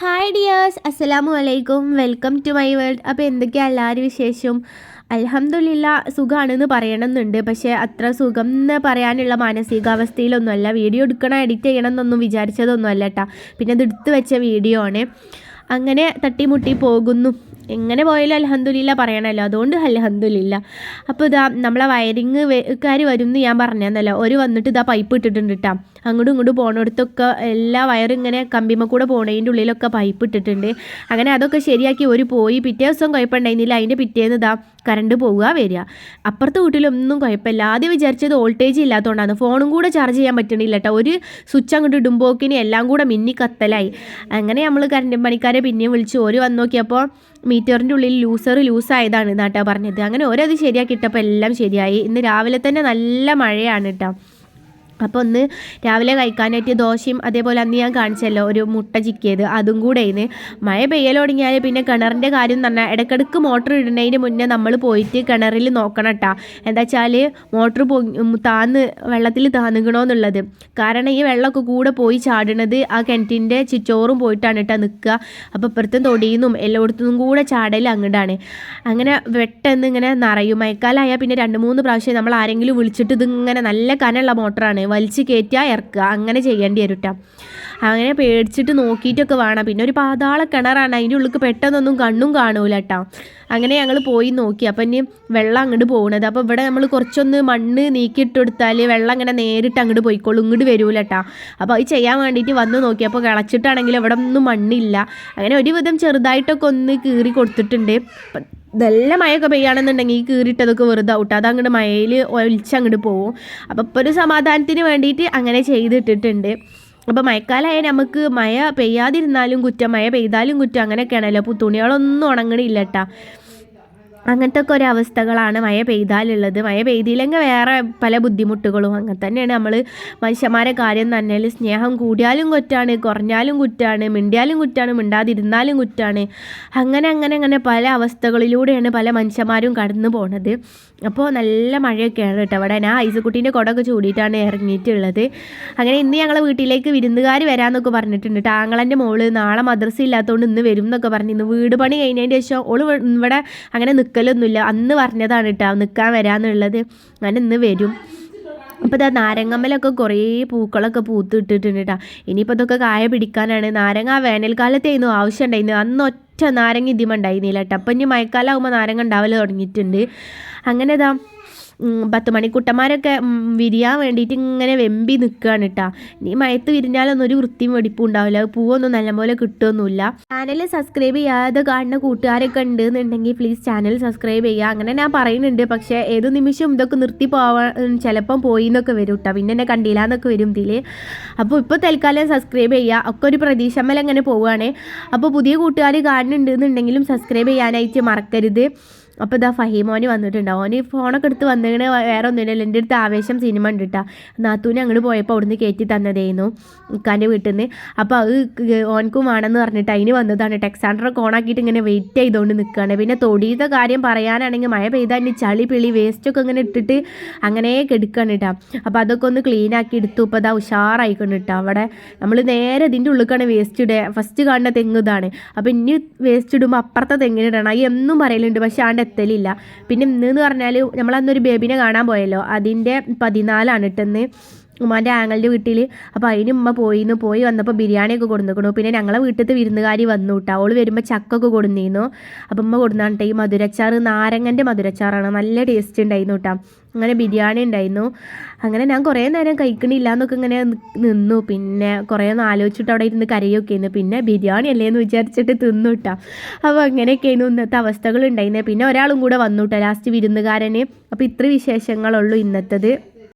Hi dears അസ്സലാമു അലൈക്കും welcome to my world അപ്പോൾ എന്തൊക്കെയാണ് എല്ലാവരും വിശേഷം? അലഹമില്ല സുഖമാണെന്ന് പറയണമെന്നുണ്ട്. പക്ഷേ അത്ര സുഖം എന്ന് പറയാനുള്ള മാനസികാവസ്ഥയിലൊന്നുമല്ല. വീഡിയോ എടുക്കണം എഡിറ്റ് ചെയ്യണം എന്നൊന്നും വിചാരിച്ചതൊന്നുമല്ല കേട്ടോ പിന്നെ അത് എടുത്തു വെച്ച വീഡിയോ ആണ്. അങ്ങനെ തട്ടിമുട്ടി പോകുന്നു. എങ്ങനെ പോയാലും അലഹന്ദില്ല പറയണമല്ലോ അതുകൊണ്ട് അലഹന്ദില്ല അപ്പോൾ ഇതാ നമ്മളെ വയറിങ് കാർ വരും എന്ന് ഞാൻ പറഞ്ഞതെന്നല്ലോ ഒരു വന്നിട്ട് ഇതാ പൈപ്പ് ഇട്ടിട്ടുണ്ട് കേട്ടോ അങ്ങോട്ടും ഇങ്ങോട്ടും പോണടുത്തൊക്കെ എല്ലാ വയറും ഇങ്ങനെ കമ്പിമ കൂടെ പോണതിന്റെ ഉള്ളിലൊക്കെ പൈപ്പ് ഇട്ടിട്ടുണ്ട്. അങ്ങനെ അതൊക്കെ ശരിയാക്കി ഒരു പോയി. പിറ്റേ ദിവസം കുഴപ്പമുണ്ടായിരുന്നില്ല അതിന്റെ പിറ്റേന്ന് ഇതാ കറണ്ട് പോവുക വരിക. അപ്പുറത്തെ വീട്ടിലൊന്നും കുഴപ്പമില്ല ആദ്യം വിചാരിച്ചത് വോൾട്ടേജ് ഇല്ലാത്തതുകൊണ്ടാണ് ഫോണും കൂടെ ചാർജ് ചെയ്യാൻ പറ്റണില്ല കേട്ടോ ഒരു സ്വിച്ച് അങ്ങോട്ട് ഇടുമ്പോക്കിന് എല്ലാം കൂടെ മിന്നി കത്തലായി അങ്ങനെ നമ്മൾ കറണ്ട് പണിക്കാരെ പിന്നെയും വിളിച്ചു ഒരു വന്നു നോക്കിയപ്പോൾ മീറ്ററിന്റെ ഉള്ളിൽ ലൂസർ ലൂസായതാണ് എന്നാട്ടോ പറഞ്ഞത്. അങ്ങനെ ഓരോ അത് ശരിയാക്കിയിട്ടപ്പോൾ എല്ലാം ശരിയായി. ഇന്ന് രാവിലെ തന്നെ നല്ല മഴയാണ് കേട്ടോ അപ്പോൾ ഒന്ന് രാവിലെ കഴിക്കാനായിട്ട് ദോശയും അതേപോലെ അന്ന് ഞാൻ കാണിച്ചല്ലോ ഒരു മുട്ട ചിക്കിയത്. അതും കൂടെ ഇന്ന് മഴ പെയ്യൽ തുടങ്ങിയാൽ പിന്നെ കിണറിന്റെ കാര്യം എന്ന് പറഞ്ഞാൽ ഇടയ്ക്കിടയ്ക്ക് മോട്ടർ ഇടുന്നതിന് മുന്നേ നമ്മൾ പോയിട്ട് കിണറിൽ നോക്കണം കേട്ടോ എന്താ വെച്ചാൽ മോട്ടർ പൊങ്ങി താന്ന് വെള്ളത്തിൽ താന്നുകണമെന്നുള്ളത് കാരണം ഈ വെള്ളമൊക്കെ കൂടെ പോയി ചാടണത് ആ കിണറ്റിന്റെ ചിറ്റോറും പോയിട്ടാണ് കേട്ടോ നിൽക്കുക. അപ്പോൾ ഇപ്പുറത്തും തൊടിയുന്നും എല്ലായിടത്തും കൂടെ ചാടൽ അങ്ങോട്ടാണ് അങ്ങനെ വെട്ടെന്ന് ഇങ്ങനെ നിറയും. മഴക്കാലമായാൽ പിന്നെ രണ്ട് മൂന്ന് പ്രാവശ്യം നമ്മൾ ആരെങ്കിലും വിളിച്ചിട്ട് ഇതിങ്ങനെ നല്ല കനമുള്ള മോട്ടറാണ്. വലിച്ച് കയറ്റുക ഇറക്കുക. അങ്ങനെ ചെയ്യേണ്ടി വരും അങ്ങനെ പേടിച്ചിട്ട് നോക്കിയിട്ടൊക്കെ വേണം. പിന്നെ ഒരു പാതാള കിണറാണ്. അതിന്റെ ഉള്ളിൽ പെട്ടെന്നൊന്നും കണ്ണും കാണൂല കേട്ടോ അങ്ങനെ ഞങ്ങൾ പോയി നോക്കി. അപ്പം ഇനി വെള്ളം അങ്ങോട്ട് പോകുന്നത് അപ്പോൾ ഇവിടെ നമ്മൾ കുറച്ചൊന്ന് മണ്ണ് നീക്കിയിട്ട് കൊടുത്താൽ വെള്ളം അങ്ങനെ നേരിട്ട് അങ്ങോട്ട് പോയിക്കോളും. ഇങ്ങോട്ട് വരൂല കേട്ടോ അപ്പോൾ അത് ചെയ്യാൻ വേണ്ടിയിട്ട് വന്ന് നോക്കി. അപ്പോൾ കിളച്ചിട്ടാണെങ്കിൽ ഇവിടെ ഒന്നും മണ്ണില്ല. അങ്ങനെ ഒരുവിധം ചെറുതായിട്ടൊക്കെ ഒന്ന് കീറി കൊടുത്തിട്ടുണ്ട്. നല്ല മഴയൊക്കെ പെയ്യാണെന്നുണ്ടെങ്കിൽ ഈ കീറിയിട്ടതൊക്കെ വെറുതെ ഔട്ട് അങ്ങോട്ട് മഴയിൽ ഒലിച്ചങ്ങോട്ട് പോവും. അപ്പോൾ ഇപ്പോൾ ഒരു സമാധാനത്തിന് വേണ്ടിയിട്ട് അങ്ങനെ ചെയ്തിട്ടിട്ടുണ്ട്. അപ്പോൾ മഴക്കാലമായ നമുക്ക് മഴ പെയ്യാതിരുന്നാലും കുറ്റം മഴ പെയ്താലും കുറ്റം അങ്ങനെയൊക്കെയാണല്ലോ. അപ്പോൾ തുണികളൊന്നും ഉണങ്ങണില്ല കേട്ടോ അങ്ങനത്തെ ഒക്കെ ഒരവസ്ഥകളാണ് മഴ പെയ്താലുള്ളത്. മഴ പെയ്തില്ലെങ്കിൽ വേറെ പല ബുദ്ധിമുട്ടുകളും അങ്ങനെ തന്നെയാണ്. നമ്മൾ മനുഷ്യന്മാരെ കാര്യം തന്നെ സ്നേഹം കൂടിയാലും കുറ്റാണ് കുറഞ്ഞാലും കുറ്റാണ് മിണ്ടിയാലും കുറ്റാണ് മിണ്ടാതിരുന്നാലും കുറ്റാണ്. അങ്ങനെ അങ്ങനെ അങ്ങനെ പല അവസ്ഥകളിലൂടെയാണ് പല മനുഷ്യന്മാരും കടന്നു പോണത്. അപ്പോൾ നല്ല മഴയൊക്കെയാണ് കേട്ടോ അവിടെ. ഞാൻ ഐസക്കുട്ടീന്റെ കുടമൊക്കെ ചൂടിയിട്ടാണ് ഇറങ്ങിയിട്ടുള്ളത്. അങ്ങനെ ഇന്ന് ഞങ്ങളെ വീട്ടിലേക്ക് വിരുന്നുകാർ വരാമെന്നൊക്കെ പറഞ്ഞിട്ടുണ്ട് ടാങ്ങളന്റെ മോൾ നാളെ മദ്രസ ഇല്ലാത്തതുകൊണ്ട് ഇന്ന് വരും എന്നൊക്കെ പറഞ്ഞു ഇന്ന് വീട് പണി കഴിഞ്ഞതിന്റെ ശേഷം ഓൾ ഇവിടെ അങ്ങനെ നിൽക്കലൊന്നുമില്ല അന്ന് പറഞ്ഞതാണ് കേട്ടോ നിൽക്കാൻ വരാമെന്നുള്ളത് ഞാൻ ഇന്ന് വരും. അപ്പോൾ ഇതാ നാരങ്ങമ്മലൊക്കെ കുറേ പൂക്കളൊക്കെ പൂത്ത് ഇട്ടിട്ടുണ്ട് കേട്ടോ ഇനിയിപ്പോൾ ഇതൊക്കെ കായ പിടിക്കാനാണ്. നാരങ്ങ വേനൽക്കാലത്തേനു ആവശ്യം ഉണ്ടായിരുന്നു അന്ന് ഒറ്റ നാരങ്ങ ഇതിമുണ്ടായിരുന്നില്ല കേട്ടോ അപ്പം ഇനി മഴക്കാലമാകുമ്പോൾ നാരങ്ങ ഉണ്ടാവൽ തുടങ്ങിയിട്ടുണ്ട്. അങ്ങനെ ഇതാ പത്ത് മണിക്കുട്ടന്മാരൊക്കെ വിരിയാൻ വേണ്ടിയിട്ട് ഇങ്ങനെ വെമ്പി നിൽക്കുകയാണ് കേട്ടോ ഇനി മയത്ത് വിരിഞ്ഞാലൊന്നും ഒരു വൃത്തിയും വെടിപ്പും ഉണ്ടാവില്ല. പൂവൊന്നും നല്ലപോലെ കിട്ടുമൊന്നുമില്ല ചാനൽ സബ്സ്ക്രൈബ് ചെയ്യാതെ കാണുന്ന കൂട്ടുകാരൊക്കെ ഉണ്ട് എന്നുണ്ടെങ്കിൽ പ്ലീസ് ചാനൽ സബ്സ്ക്രൈബ് ചെയ്യുക. അങ്ങനെ ഞാൻ പറയുന്നുണ്ട്. പക്ഷേ ഏത് നിമിഷം ഇതൊക്കെ നിർത്തി പോവാൻ ചിലപ്പം പോയി എന്നൊക്കെ വരും കേട്ടോ പിന്നെ എന്നെ കണ്ടില്ല എന്നൊക്കെ വരും ഇതിൽ അപ്പോൾ ഇപ്പോൾ തൽക്കാലം സബ്സ്ക്രൈബ് ചെയ്യുക. ഒക്കെ ഒരു പ്രതീക്ഷമ്മൽ അങ്ങനെ പോവുകയാണ് അപ്പോൾ പുതിയ കൂട്ടുകാർ കാണുന്നുണ്ട് എന്നുണ്ടെങ്കിലും സബ്സ്ക്രൈബ് ചെയ്യാനായിട്ട് മറക്കരുത്. അപ്പോൾ ഇതാ ഫഹീമോന് വന്നിട്ടുണ്ട്. ഓന് ഫോണൊക്കെ എടുത്ത് വന്നിങ്ങനെ വേറെ ഒന്നുമില്ലല്ലോ എന്റെ അടുത്ത് ആവേശം സിനിമ ഉണ്ട് കേട്ടോ നാത്തൂന് അങ്ങോട്ട് പോയപ്പോൾ അവിടുന്ന് കയറ്റി തന്നതായിരുന്നു ഇക്കാന്റെ വീട്ടിൽ നിന്ന് അപ്പോൾ അത് ഓനക്കും വേണമെന്ന് പറഞ്ഞിട്ട് അതിന് വന്നതാണ്. ടെക്സാണ്ടറൊക്കെ ഓണാക്കിയിട്ട് ഇങ്ങനെ വെയിറ്റ് ചെയ്തുകൊണ്ട് നിൽക്കുകയാണ് പിന്നെ തൊടിയത്തെ കാര്യം പറയാനാണെങ്കിൽ മഴ പെയ്താൽ ഇനി ചളി പിളി വേസ്റ്റൊക്കെ ഇങ്ങനെ ഇട്ടിട്ട് അങ്ങനെ കെടുക്കുകയാണ് കേട്ടോ അപ്പോൾ അതൊക്കെ ഒന്ന് ക്ലീൻ ആക്കി എടുത്തു. ഇപ്പോൾ അതാ ഉഷാറായിക്കൊണ്ട് കേട്ടോ അവിടെ നമ്മൾ നേരെ ഇതിന്റെ ഉള്ളിലേക്കാണ് വേസ്റ്റ് ഇടുക ഫസ്റ്റ് കാണുന്ന തെങ്ങ് ഇതാണ്. അപ്പോൾ ഇനി വേസ്റ്റ് ഇടുമ്പോൾ അപ്പുറത്തെ തെങ്ങിനിടണം. അത് എന്നും പറയലുണ്ട്. പക്ഷേ ആണ്ട് എത്തലില്ല. പിന്നെ ഇന്ന് എന്ന് പറഞ്ഞാൽ നമ്മളന്നൊരു ബേബിനെ കാണാൻ പോയല്ലോ. അതിന്റെ പതിനാലാണ് ഇട്ടെന്ന് ഉമ്മാന്റെ ആങ്ങളുടെ വീട്ടിൽ അപ്പോൾ അതിന് ഉമ്മ പോയിന്ന് പോയി വന്നപ്പോൾ ബിരിയാണിയൊക്കെ കൊടുന്നിക്കണു. പിന്നെ ഞങ്ങളെ വീട്ടിലത്തെ വിരുന്നുകാരി വന്നു കേട്ടോ അവൾ വരുമ്പോൾ ചക്കൊക്കെ കൊടുന്നിരുന്നു അപ്പം ഉമ്മ കൊടുന്നാണ്ട്ടെ ഈ മധുരച്ചാറ് നാരങ്ങന്റെ മധുരച്ചാറാണ്. നല്ല ടേസ്റ്റ് ഉണ്ടായിരുന്നു കേട്ടോ അങ്ങനെ ബിരിയാണി ഉണ്ടായിരുന്നു അങ്ങനെ ഞാൻ കുറേ നേരം കഴിക്കണില്ല എന്നൊക്കെ ഇങ്ങനെ നിന്നു. പിന്നെ കുറേ ഒന്ന് ആലോചിച്ചിട്ട് അവിടെ ഇരുന്ന് കരയൊക്കെ ആയിരുന്നു പിന്നെ ബിരിയാണി അല്ലേ എന്ന് വിചാരിച്ചിട്ട് തിന്നു കേട്ടോ അപ്പോൾ അങ്ങനെയൊക്കെയായിരുന്നു ഇന്നത്തെ അവസ്ഥകൾ ഉണ്ടായിരുന്നത് പിന്നെ ഒരാളും കൂടെ വന്നു കേട്ടോ ലാസ്റ്റ് വിരുന്നുകാരന്. അപ്പോൾ ഇത്ര വിശേഷങ്ങളുള്ളൂ ഇന്നത്തത്.